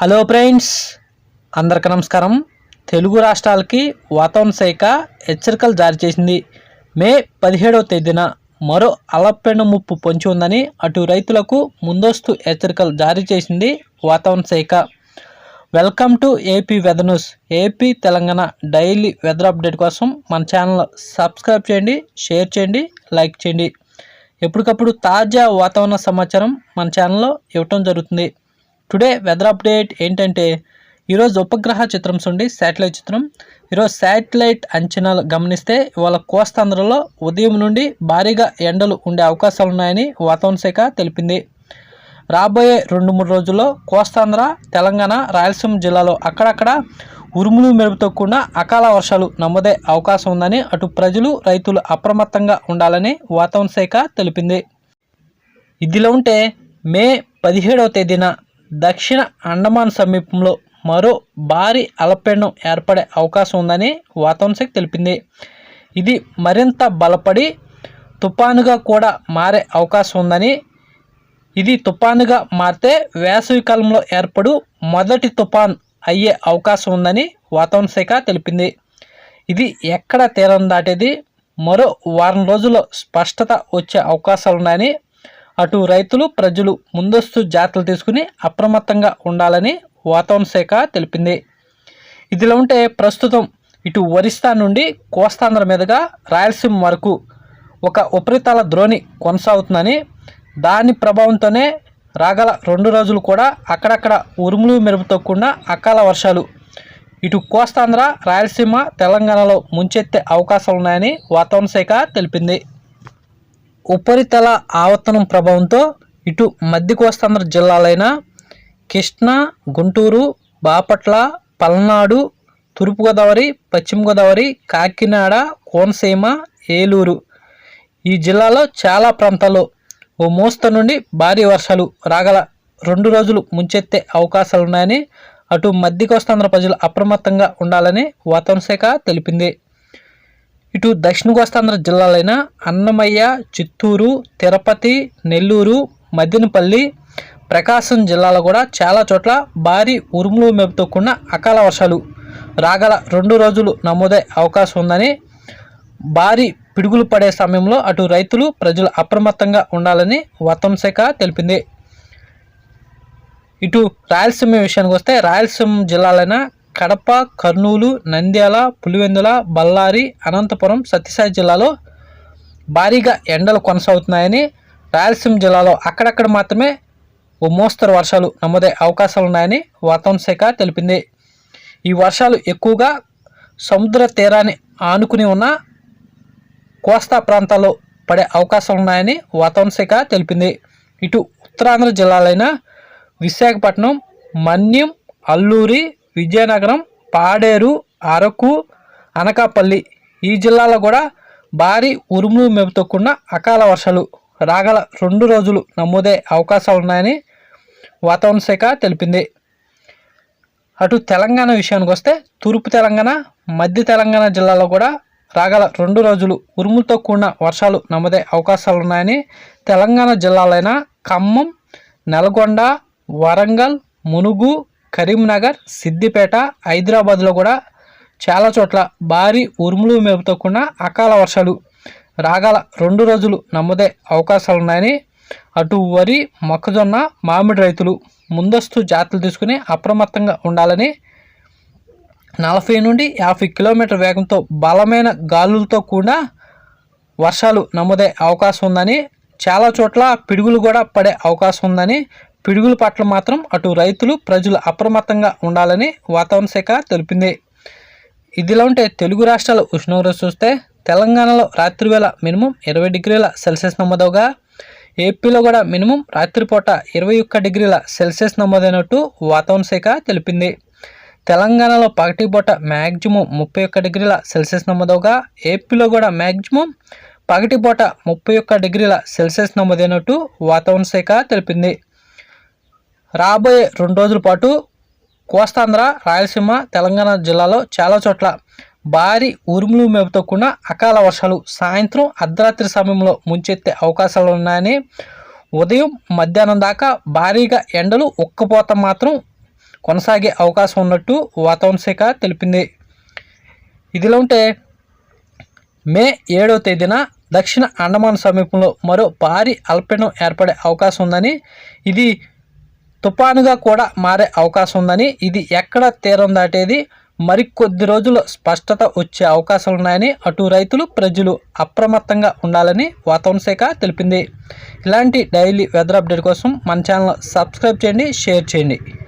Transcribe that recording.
Hello friends అందరికీ నమస్కారం. తెలుగు రాష్ట్రాలకి వాతావరణ శాఖ హెచ్చరికలు జారీ చేసింది. మే పదిహేడవ తేదీన మరో అలపెండ ముప్పు పొంచి ఉందని అటు రైతులకు ముందస్తు హెచ్చరికలు జారీ చేసింది వాతావరణ శాఖ. Welcome to AP weather news. AP Telangana daily weather update కోసం మన ఛానల్ సబ్స్క్రైబ్ చేయండి షేర్ చేయండి లైక్ చేయండి. ఎప్పటికప్పుడు తాజా వాతావరణ సమాచారం మన ఛానల్లో ఇవ్వటం జరుగుతుంది. టుడే వెదర్ అప్డేట్ ఏంటంటే ఈరోజు ఉపగ్రహ చిత్రం చూండి శాటిలైట్ చిత్రం. ఈరోజు శాటిలైట్ అంచనాలు గమనిస్తే ఇవాళ కోస్తాంధ్రలో ఉదయం నుండి భారీగా ఎండలు ఉండే అవకాశాలు ఉన్నాయని వాతావరణ శాఖ తెలిపింది. రాబోయే రెండు మూడు రోజుల్లో కోస్తాంధ్ర తెలంగాణ రాయలసీమ జిల్లాలో అక్కడక్కడ ఉరుములు మెరుపుతో కూడిన అకాల వర్షాలు నమోదే అవకాశం ఉందని అటు ప్రజలు రైతులు అప్రమత్తంగా ఉండాలని వాతావరణ శాఖ తెలిపింది. ఇదిలో ఉంటే మే పదిహేడవ తేదీన దక్షిణ అండమాన్ సమీపంలో మరో భారీ అలపెండం ఏర్పడే అవకాశం ఉందని వాతావరణ శాఖ తెలిపింది. ఇది మరింత బలపడి తుపానుగా కూడా మారే అవకాశం ఉందని ఇది తుపానుగా మారితే వేసవి కాలంలో ఏర్పడు మొదటి తుపాన్ అయ్యే అవకాశం ఉందని వాతావరణ శాఖ తెలిపింది. ఇది ఎక్కడ తీరం దాటేది? మరో వారం రోజుల్లో స్పష్టత వచ్చే అవకాశాలు ఉన్నాయని అటు రైతులు ప్రజలు ముందస్తు జాగ్రత్తలు తీసుకుని అప్రమత్తంగా ఉండాలని వాతావరణ శాఖ తెలిపింది. ఇదిలా ఉంటే ప్రస్తుతం ఇటు ఒరిస్సా నుండి కోస్తాంధ్ర మీదుగా రాయలసీమ వరకు ఒక ఉపరితల ద్రోణి కొనసాగుతుందని దాని ప్రభావంతోనే రాగల రెండు రోజులు కూడా అక్కడక్కడ ఉరుములు మెరుపు కూడిన అకాల వర్షాలు ఇటు కోస్తాంధ్ర రాయలసీమ తెలంగాణలో ముంచెత్తే అవకాశాలు ఉన్నాయని వాతావరణ శాఖ తెలిపింది. ఉపరితల ఆవర్తనం ప్రభావంతో ఇటు మధ్య కోస్తాంధ్ర జిల్లాలైన కృష్ణా గుంటూరు బాపట్ల పల్నాడు తూర్పుగోదావరి పశ్చిమ గోదావరి కాకినాడ కోనసీమ ఏలూరు. ఈ జిల్లాలో చాలా ప్రాంతాల్లో ఓ మోస్త నుండి భారీ వర్షాలు రాగల రెండు రోజులు ముంచెత్తే అవకాశాలున్నాయని అటు మధ్య కోస్తాంధ్ర ప్రజలు అప్రమత్తంగా ఉండాలని వాతావరణ శాఖ తెలిపింది. ఇటు దక్షిణ కోస్తాంధ్ర జిల్లాలైన అన్నమయ్య చిత్తూరు తిరుపతి నెల్లూరు మద్దినపల్లి ప్రకాశం జిల్లాలో కూడా చాలా చోట్ల భారీ ఉరుములు మెరుపుతో కూడిన అకాల వర్షాలు. రాగల రెండు రోజులు నమోదయ్యే అవకాశం ఉందని భారీ పిడుగులు పడే సమయంలో అటు రైతులు ప్రజలు అప్రమత్తంగా ఉండాలని వతం శాఖ తెలిపింది. ఇటు రాయలసీమ విషయానికి వస్తే రాయలసీమ జిల్లాలైన కడప కర్నూలు నంద్యాల పులివెందుల బళ్ళారి అనంతపురం సత్యసాయి జిల్లాలో భారీగా ఎండలు కొనసాగుతున్నాయని రాయలసీమ జిల్లాలో అక్కడక్కడ మాత్రమే ఓ మోస్తరు వర్షాలు నమోదే అవకాశాలు ఉన్నాయని వాతావరణ శాఖ తెలిపింది. ఈ వర్షాలు ఎక్కువగా సముద్ర తీరాన్ని ఆనుకుని ఉన్న కోస్తా ప్రాంతాల్లో పడే అవకాశాలు ఉన్నాయని వాతావరణ శాఖ తెలిపింది. ఇటు ఉత్తరాంధ్ర జిల్లాలైన విశాఖపట్నం మన్యం అల్లూరి విజయనగరం పాడేరు అరకు అనకాపల్లి ఈ జిల్లాలో కూడా భారీ ఉరుములు మెరుపుతో కూడిన అకాల వర్షాలు. రాగల రెండు రోజులు నమోదే అవకాశాలు ఉన్నాయని వాతావరణ శాఖ తెలిపింది. అటు తెలంగాణ విషయానికి వస్తే తూర్పు తెలంగాణ మధ్య తెలంగాణ జిల్లాలో కూడా రాగల రెండు రోజులు ఉరుములతో కూడిన వర్షాలు నమోదే అవకాశాలు ఉన్నాయని తెలంగాణ జిల్లాలైన ఖమ్మం నల్గొండ వరంగల్ మునుగు కరీంనగర్ సిద్దిపేట హైదరాబాద్లో కూడా చాలా చోట్ల భారీ ఉరుములు మేపుతో కూడిన అకాల వర్షాలు. రాగల రెండు రోజులు నమ్మదే అవకాశాలున్నాయని అటు వరి మొక్కజొన్న మామిడి రైతులు ముందస్తు జాగ్రత్తలు తీసుకుని అప్రమత్తంగా ఉండాలని నలభై నుండి యాభై కిలోమీటర్ వేగంతో బలమైన గాలులతో కూడా వర్షాలు నమోదే అవకాశం ఉందని చాలా చోట్ల పిడుగులు కూడా పడే అవకాశం ఉందని పిడుగుల పట్ల మాత్రం అటు రైతులు ప్రజలు అప్రమత్తంగా ఉండాలని వాతావరణ శాఖ తెలిపింది. ఇదిలా ఉంటే తెలుగు రాష్ట్రాల ఉష్ణోగ్రత చూస్తే తెలంగాణలో రాత్రి వేళ మినిమం ఇరవై డిగ్రీల సెల్సియస్ నమోదవగా ఏపీలో కూడా మినిమం రాత్రిపూట ఇరవై ఒక్క డిగ్రీల సెల్సియస్ నమోదైనట్టు వాతావరణ శాఖ తెలిపింది. తెలంగాణలో పగటి పూట మ్యాక్సిమం ముప్పై ఒక్క డిగ్రీల సెల్సియస్ నమోదవగా ఏపీలో కూడా మ్యాక్సిమం పగటిపూట ముప్పై ఒక్క డిగ్రీల సెల్సియస్ నమోదైనట్టు వాతావరణ శాఖ తెలిపింది. రాబోయే రెండు రోజుల పాటు కోస్తాంధ్ర రాయలసీమ తెలంగాణ జిల్లాలో చాలా చోట్ల భారీ ఉరుములు మేపుతో కూడిన అకాల వర్షాలు సాయంత్రం అర్ధరాత్రి సమయంలో ముంచెత్తే అవకాశాలు ఉన్నాయని ఉదయం మధ్యాహ్నం దాకా భారీగా ఎండలు ఉక్కపోత మాత్రం కొనసాగే అవకాశం ఉన్నట్టు వాతావరణ శాఖ తెలిపింది. ఇదిలా ఉంటే మే ఏడవ తేదీన దక్షిణ అండమాన్ సమీపంలో మరో భారీ అల్పీడం ఏర్పడే అవకాశం ఉందని ఇది తుఫానుగా కూడా మారే అవకాశం ఉందని ఇది ఎక్కడ తీరం దాటేది మరికొద్ది రోజులు స్పష్టత వచ్చే అవకాశాలు ఉన్నాయని అటు రైతులు ప్రజలు అప్రమత్తంగా ఉండాలని వాతావరణ శాఖ తెలిపింది. ఇలాంటి డైలీ వెదర్ అప్డేట్ కోసం మన ఛానల్ సబ్స్క్రైబ్ చేయండి షేర్ చేయండి.